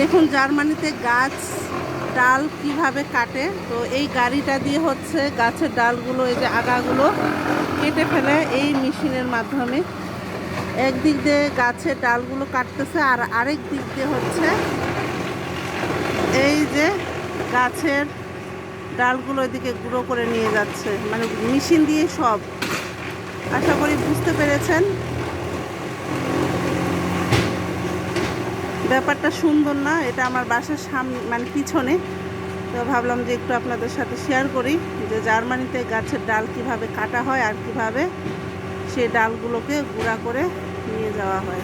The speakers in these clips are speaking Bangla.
দেখুন জার্মানিতে গাছ, ডাল কীভাবে কাটে? তো এই গাড়িটা দিয়ে হচ্ছে গাছের ডালগুলো, এই যে আগাগুলো কেটে ফেলে এই মেশিনের মাধ্যমে। একদিক দিয়ে গাছের ডালগুলো কাটতেছে আর আরেক দিক দিয়ে হচ্ছে এই যে গাছের ডালগুলো এদিকে গুঁড়ো করে নিয়ে যাচ্ছে। মানে মেশিন দিয়ে সব। আশা করি বুঝতে পেরেছেন। ব্যাপারটা সুন্দর না, এটা আমার বাসার সামনে মানে পিছনে। তো ভাবলাম যে একটু আপনাদের সাথে শেয়ার করি যে জার্মানিতে গাছের ডাল কীভাবে কাটা হয় আর কীভাবে সেই ডালগুলোকে গুঁড়া করে নিয়ে যাওয়া হয়।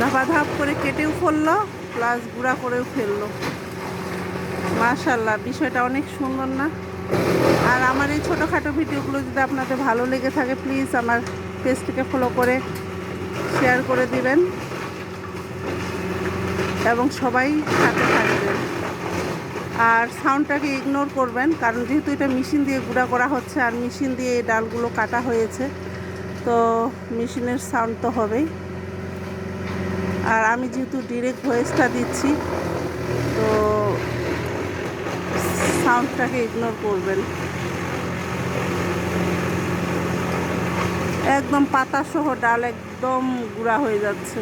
ধাপা ধাপ করে কেটেও ফেলল প্লাস গুঁড়া করেও ফেলল। মাশাল্লাহ বিষয়টা অনেক সুন্দর না? আর আমার এই ছোটোখাটো ভিডিওগুলো যদি আপনাদের ভালো লেগে থাকে প্লিজ আমার পেজটিকে ফলো করে শেয়ার করে দিবেন। এবং সবাই সাথে থাকবেন। আর সাউন্ডটাকে ইগনোর করবেন, কারণ যেহেতু এটা মেশিন দিয়ে গুঁড়া করা হচ্ছে, আর মেশিন দিয়ে এই ডালগুলো কাটা হয়েছে, তো মেশিনের সাউন্ড তো হবেই। আর আমি যেহেতু ডিরেক্ট ভয়েসটা দিচ্ছি, তো সাউন্ডটাকে ইগনোর করবেন। একদম পাতা সহ ডাল একদম গুঁড়া হয়ে যাচ্ছে।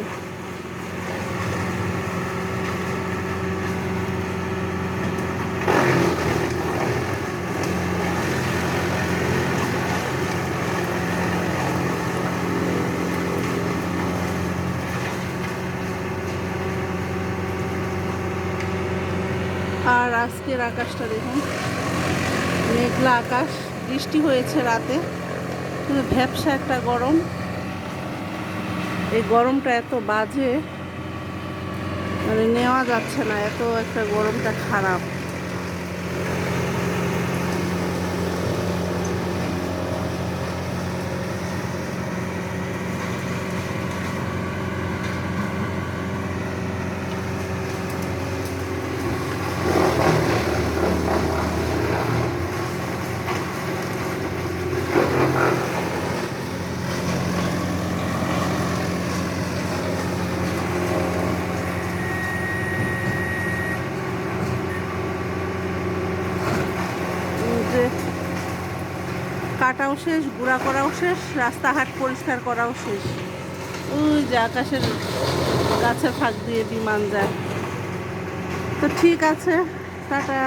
আর আজকের আকাশটা দেখুন, মেঘলা আকাশ, বৃষ্টি হয়েছে রাতে। কিন্তু ভ্যাবসা একটা গরম। এই গরমটা এত বাজে মানে নেওয়া যাচ্ছে না, এত একটা গরমটা খারাপ এই যে কাটাও শেষ, গুঁড়া করাও শেষ, রাস্তাঘাট পরিষ্কার করাও শেষ। ওই যে আকাশের গাছের ফাঁক দিয়ে বিমান যায়। তো ঠিক আছে, টাটা।